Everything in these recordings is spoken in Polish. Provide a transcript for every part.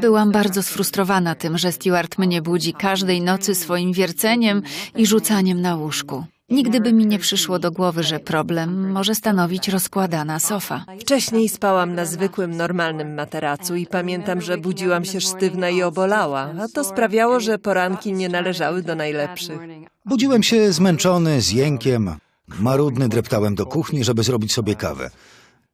Byłam bardzo sfrustrowana tym, że Stewart mnie budzi każdej nocy swoim wierceniem i rzucaniem na łóżku. Nigdy by mi nie przyszło do głowy, że problem może stanowić rozkładana sofa. Wcześniej spałam na zwykłym, normalnym materacu i pamiętam, że budziłam się sztywna i obolała, a to sprawiało, że poranki nie należały do najlepszych. Budziłem się zmęczony, z jękiem. Marudny dreptałem do kuchni, żeby zrobić sobie kawę.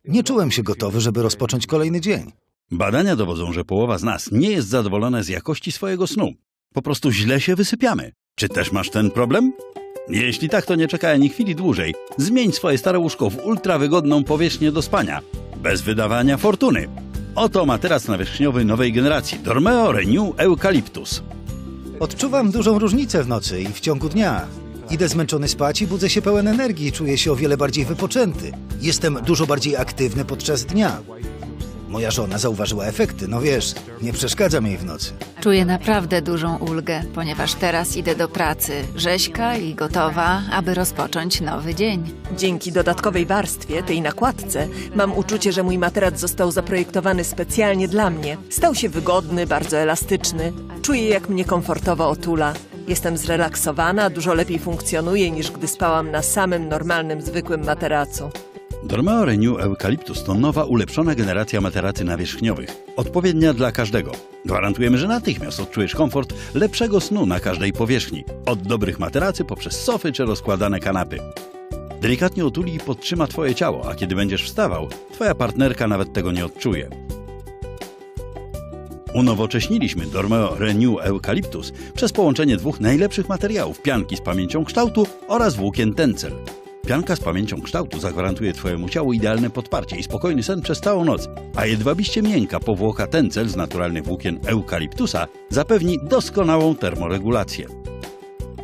Nie czułem się gotowy, żeby rozpocząć kolejny dzień. Badania dowodzą, że połowa z nas nie jest zadowolona z jakości swojego snu. Po prostu źle się wysypiamy. Czy też masz ten problem? Jeśli tak, to nie czekaj ani chwili dłużej. Zmień swoje stare łóżko w ultrawygodną powierzchnię do spania. Bez wydawania fortuny. Oto materac nawierzchniowy nowej generacji Dormeo Renew Eucalyptus. Odczuwam dużą różnicę w nocy i w ciągu dnia. Idę zmęczony spać i budzę się pełen energii, czuję się o wiele bardziej wypoczęty. Jestem dużo bardziej aktywny podczas dnia. Moja żona zauważyła efekty, no wiesz, nie przeszkadzam jej w nocy. Czuję naprawdę dużą ulgę, ponieważ teraz idę do pracy, rzeźka i gotowa, aby rozpocząć nowy dzień. Dzięki dodatkowej warstwie, tej nakładce, mam uczucie, że mój materac został zaprojektowany specjalnie dla mnie. Stał się wygodny, bardzo elastyczny. Czuję, jak mnie komfortowo otula. Jestem zrelaksowana, dużo lepiej funkcjonuję niż gdy spałam na samym normalnym, zwykłym materacu. Dormeo Renew Eucalyptus to nowa, ulepszona generacja materacy nawierzchniowych. Odpowiednia dla każdego. Gwarantujemy, że natychmiast odczujesz komfort lepszego snu na każdej powierzchni. Od dobrych materacy poprzez sofy czy rozkładane kanapy. Delikatnie otuli i podtrzyma Twoje ciało, a kiedy będziesz wstawał, Twoja partnerka nawet tego nie odczuje. Unowocześniliśmy Dormeo Renew Eucalyptus przez połączenie dwóch najlepszych materiałów pianki z pamięcią kształtu oraz włókien tencel. Pianka z pamięcią kształtu zagwarantuje Twojemu ciału idealne podparcie i spokojny sen przez całą noc, a jedwabiście miękka powłoka tencel z naturalnych włókien eukaliptusa zapewni doskonałą termoregulację.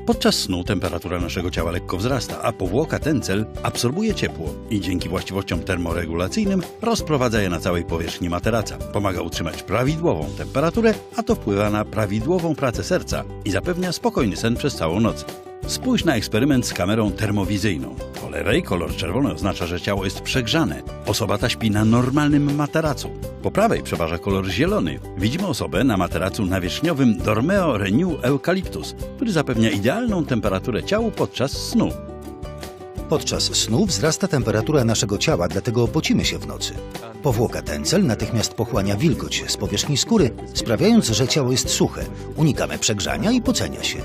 Podczas snu temperatura naszego ciała lekko wzrasta, a powłoka tencel absorbuje ciepło i dzięki właściwościom termoregulacyjnym rozprowadza je na całej powierzchni materaca. Pomaga utrzymać prawidłową temperaturę, a to wpływa na prawidłową pracę serca i zapewnia spokojny sen przez całą noc. Spójrz na eksperyment z kamerą termowizyjną. Po lewej kolor czerwony oznacza, że ciało jest przegrzane. Osoba ta śpi na normalnym materacu. Po prawej przeważa kolor zielony. Widzimy osobę na materacu nawierzchniowym Dormeo Renew Eucalyptus, który zapewnia idealną temperaturę ciału podczas snu. Podczas snu wzrasta temperatura naszego ciała, dlatego pocimy się w nocy. Powłoka tencel natychmiast pochłania wilgoć z powierzchni skóry, sprawiając, że ciało jest suche. Unikamy przegrzania i pocenia się.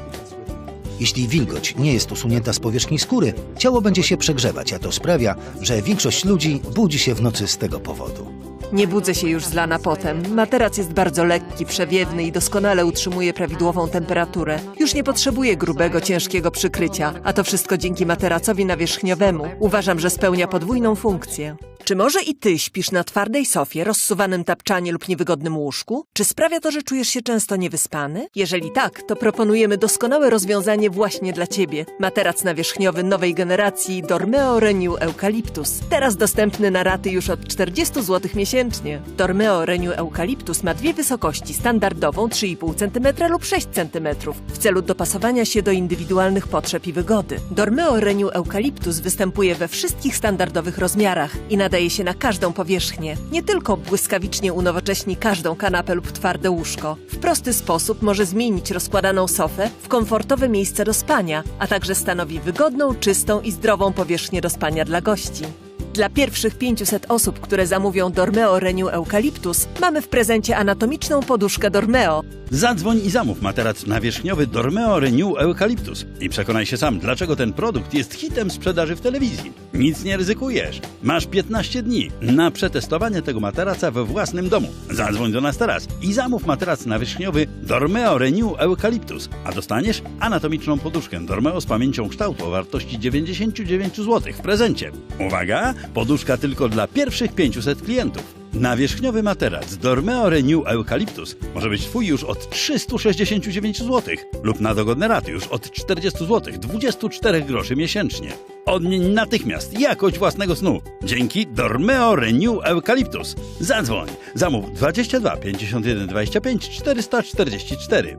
Jeśli wilgoć nie jest usunięta z powierzchni skóry, ciało będzie się przegrzewać, a to sprawia, że większość ludzi budzi się w nocy z tego powodu. Nie budzę się już zlana potem. Materac jest bardzo lekki, przewiewny i doskonale utrzymuje prawidłową temperaturę. Już nie potrzebuję grubego, ciężkiego przykrycia, a to wszystko dzięki materacowi nawierzchniowemu. Uważam, że spełnia podwójną funkcję. Czy może i ty śpisz na twardej sofie, rozsuwanym tapczanie lub niewygodnym łóżku? Czy sprawia to, że czujesz się często niewyspany? Jeżeli tak, to proponujemy doskonałe rozwiązanie właśnie dla ciebie. Materac nawierzchniowy nowej generacji Dormeo Renew Eucalyptus. Teraz dostępny na raty już od 40 zł miesięcznie. Dormeo Renew Eucalyptus ma dwie wysokości, standardową 3,5 cm lub 6 cm, w celu dopasowania się do indywidualnych potrzeb i wygody. Dormeo Renew Eucalyptus występuje we wszystkich standardowych rozmiarach i nadaje się na każdą powierzchnię. Nie tylko błyskawicznie unowocześni każdą kanapę lub twarde łóżko. W prosty sposób może zmienić rozkładaną sofę w komfortowe miejsce do spania, a także stanowi wygodną, czystą i zdrową powierzchnię do spania dla gości. Dla pierwszych 500 osób, które zamówią Dormeo Renew Eucalyptus, mamy w prezencie anatomiczną poduszkę Dormeo. Zadzwoń i zamów materac nawierzchniowy Dormeo Renew Eucalyptus i przekonaj się sam, dlaczego ten produkt jest hitem sprzedaży w telewizji. Nic nie ryzykujesz. Masz 15 dni na przetestowanie tego materaca we własnym domu. Zadzwoń do nas teraz i zamów materac nawierzchniowy Dormeo Renew Eucalyptus, a dostaniesz anatomiczną poduszkę Dormeo z pamięcią kształtu o wartości 99 zł w prezencie. Uwaga, poduszka tylko dla pierwszych 500 klientów. Nawierzchniowy materac Dormeo Renew Eucalyptus może być Twój już od 369 zł lub na dogodne raty już od 40 zł 24 groszy miesięcznie. Odmień natychmiast jakość własnego snu dzięki Dormeo Renew Eucalyptus. Zadzwoń, zamów 22 51 25 444.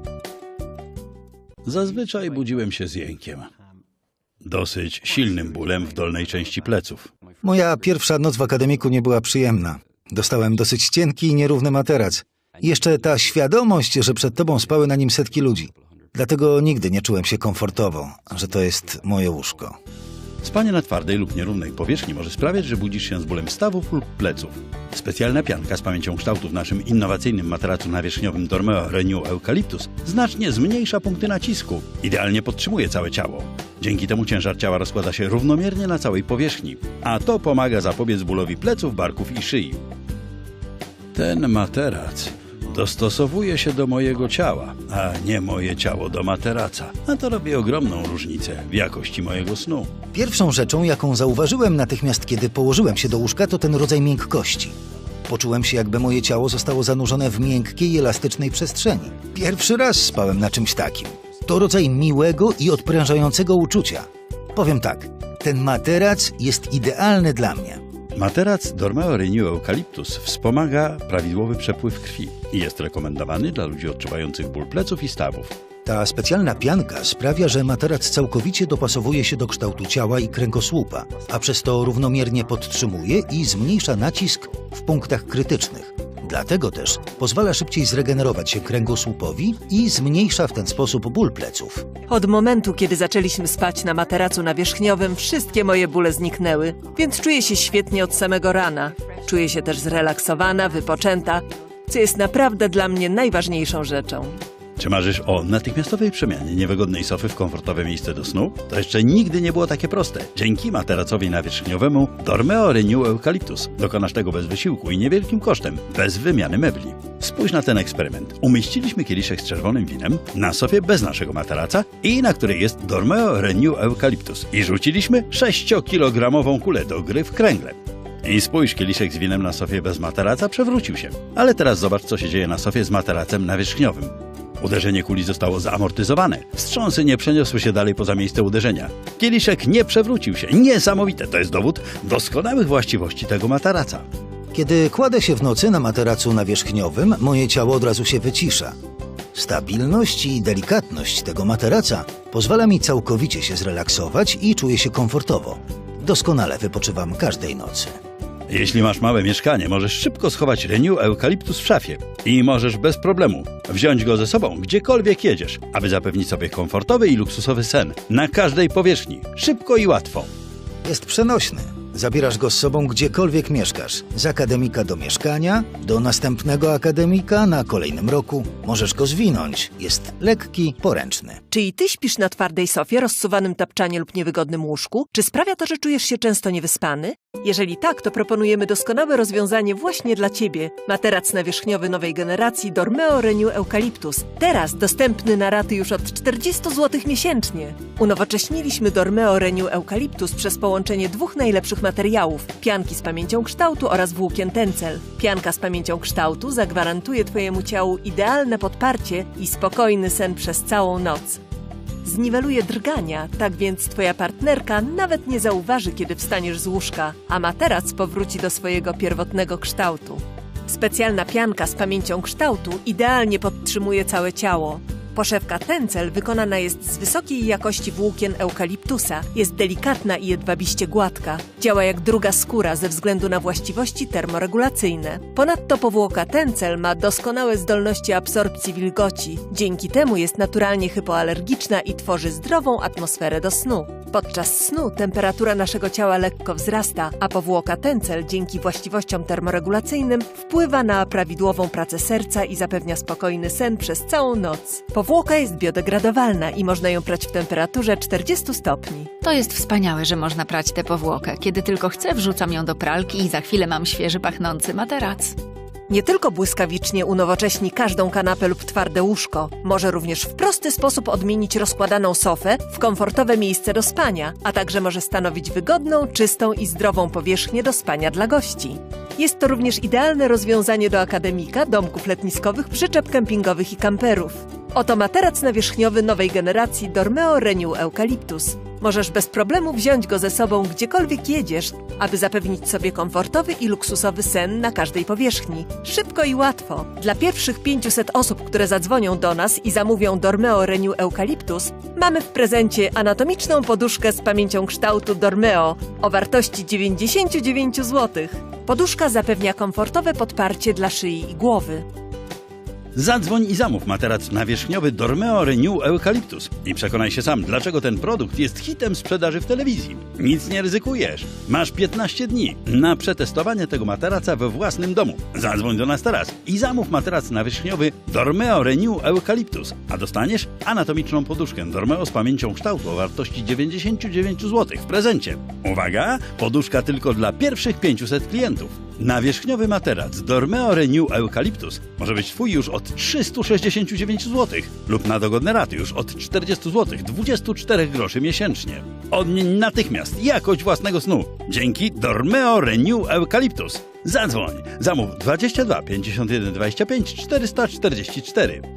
Zazwyczaj budziłem się z jękiem. Dosyć silnym bólem w dolnej części pleców. Moja pierwsza noc w akademiku nie była przyjemna. Dostałem dosyć cienki i nierówny materac. Jeszcze ta świadomość, że przed tobą spały na nim setki ludzi. Dlatego nigdy nie czułem się komfortowo, że to jest moje łóżko. Spanie na twardej lub nierównej powierzchni może sprawiać, że budzisz się z bólem stawów lub pleców. Specjalna pianka z pamięcią kształtu w naszym innowacyjnym materacu nawierzchniowym Dormeo Renew Eucalyptus znacznie zmniejsza punkty nacisku. Idealnie podtrzymuje całe ciało. Dzięki temu ciężar ciała rozkłada się równomiernie na całej powierzchni, a to pomaga zapobiec bólowi pleców, barków i szyi. Ten materac dostosowuje się do mojego ciała, a nie moje ciało do materaca. A to robi ogromną różnicę w jakości mojego snu. Pierwszą rzeczą, jaką zauważyłem natychmiast, kiedy położyłem się do łóżka, to ten rodzaj miękkości. Poczułem się, jakby moje ciało zostało zanurzone w miękkiej, elastycznej przestrzeni. Pierwszy raz spałem na czymś takim. To rodzaj miłego i odprężającego uczucia. Powiem tak, ten materac jest idealny dla mnie. Materac Dormeo Renew Eucalyptus wspomaga prawidłowy przepływ krwi i jest rekomendowany dla ludzi odczuwających ból pleców i stawów. Ta specjalna pianka sprawia, że materac całkowicie dopasowuje się do kształtu ciała i kręgosłupa, a przez to równomiernie podtrzymuje i zmniejsza nacisk w punktach krytycznych. Dlatego też pozwala szybciej zregenerować się kręgosłupowi i zmniejsza w ten sposób ból pleców. Od momentu, kiedy zaczęliśmy spać na materacu nawierzchniowym, wszystkie moje bóle zniknęły, więc czuję się świetnie od samego rana. Czuję się też zrelaksowana, wypoczęta, co jest naprawdę dla mnie najważniejszą rzeczą. Czy marzysz o natychmiastowej przemianie niewygodnej sofy w komfortowe miejsce do snu? To jeszcze nigdy nie było takie proste. Dzięki materacowi nawierzchniowemu Dormeo Renew Eucalyptus dokonasz tego bez wysiłku i niewielkim kosztem, bez wymiany mebli. Spójrz na ten eksperyment. Umieściliśmy kieliszek z czerwonym winem na sofie bez naszego materaca i na której jest Dormeo Renew Eucalyptus i rzuciliśmy 6-kilogramową kulę do gry w kręgle. I spójrz, kieliszek z winem na sofie bez materaca przewrócił się. Ale teraz zobacz, co się dzieje na sofie z materacem nawierzchniowym. Uderzenie kuli zostało zamortyzowane. Wstrząsy nie przeniosły się dalej poza miejsce uderzenia. Kieliszek nie przewrócił się. Niesamowite. To jest dowód doskonałych właściwości tego materaca. Kiedy kładę się w nocy na materacu nawierzchniowym, moje ciało od razu się wycisza. Stabilność i delikatność tego materaca pozwala mi całkowicie się zrelaksować i czuję się komfortowo. Doskonale wypoczywam każdej nocy. Jeśli masz małe mieszkanie, możesz szybko schować Renew Eucalyptus w szafie i możesz bez problemu wziąć go ze sobą gdziekolwiek jedziesz, aby zapewnić sobie komfortowy i luksusowy sen na każdej powierzchni, szybko i łatwo. Jest przenośny. Zabierasz go z sobą gdziekolwiek mieszkasz. Z akademika do mieszkania, do następnego akademika na kolejnym roku. Możesz go zwinąć. Jest lekki, poręczny. Czy i ty śpisz na twardej sofie, rozsuwanym tapczanie lub niewygodnym łóżku? Czy sprawia to, że czujesz się często niewyspany? Jeżeli tak, to proponujemy doskonałe rozwiązanie właśnie dla ciebie. Materac nawierzchniowy nowej generacji Dormeo Renew Eucalyptus. Teraz dostępny na raty już od 40 zł miesięcznie. Unowocześniliśmy Dormeo Renew Eucalyptus przez połączenie dwóch najlepszych materiałów: pianki z pamięcią kształtu oraz włókien tencel. Pianka z pamięcią kształtu zagwarantuje twojemu ciału idealne podparcie i spokojny sen przez całą noc. Zniweluje drgania, tak więc twoja partnerka nawet nie zauważy, kiedy wstaniesz z łóżka, a materac powróci do swojego pierwotnego kształtu. Specjalna pianka z pamięcią kształtu idealnie podtrzymuje całe ciało. Poszewka tencel wykonana jest z wysokiej jakości włókien eukaliptusa. Jest delikatna i jedwabiście gładka. Działa jak druga skóra ze względu na właściwości termoregulacyjne. Ponadto powłoka tencel ma doskonałe zdolności absorpcji wilgoci. Dzięki temu jest naturalnie hypoalergiczna i tworzy zdrową atmosferę do snu. Podczas snu temperatura naszego ciała lekko wzrasta, a powłoka tencel dzięki właściwościom termoregulacyjnym wpływa na prawidłową pracę serca i zapewnia spokojny sen przez całą noc. Powłoka jest biodegradowalna i można ją prać w temperaturze 40 stopni. To jest wspaniałe, że można prać tę powłokę. Kiedy tylko chcę, wrzucam ją do pralki i za chwilę mam świeży, pachnący materac. Nie tylko błyskawicznie unowocześni każdą kanapę lub twarde łóżko, może również w prosty sposób odmienić rozkładaną sofę w komfortowe miejsce do spania, a także może stanowić wygodną, czystą i zdrową powierzchnię do spania dla gości. Jest to również idealne rozwiązanie do akademika, domków letniskowych, przyczep kempingowych i kamperów. Oto materac nawierzchniowy nowej generacji Dormeo Renew Eucalyptus. Możesz bez problemu wziąć go ze sobą gdziekolwiek jedziesz, aby zapewnić sobie komfortowy i luksusowy sen na każdej powierzchni. Szybko i łatwo. Dla pierwszych 500 osób, które zadzwonią do nas i zamówią Dormeo Renew Eucalyptus, mamy w prezencie anatomiczną poduszkę z pamięcią kształtu Dormeo o wartości 99 zł. Poduszka zapewnia komfortowe podparcie dla szyi i głowy. Zadzwoń i zamów materac nawierzchniowy Dormeo Renew Eucalyptus i przekonaj się sam, dlaczego ten produkt jest hitem sprzedaży w telewizji. Nic nie ryzykujesz. Masz 15 dni na przetestowanie tego materaca we własnym domu. Zadzwoń do nas teraz i zamów materac nawierzchniowy Dormeo Renew Eucalyptus, a dostaniesz anatomiczną poduszkę Dormeo z pamięcią kształtu o wartości 99 zł w prezencie. Uwaga, poduszka tylko dla pierwszych 500 klientów. Nawierzchniowy materac Dormeo Renew Eucalyptus może być Twój już od 369 zł lub na dogodne raty już od 40 zł 24 groszy miesięcznie. Odmień natychmiast jakość własnego snu dzięki Dormeo Renew Eucalyptus. Zadzwoń, zamów 22 51 25 444.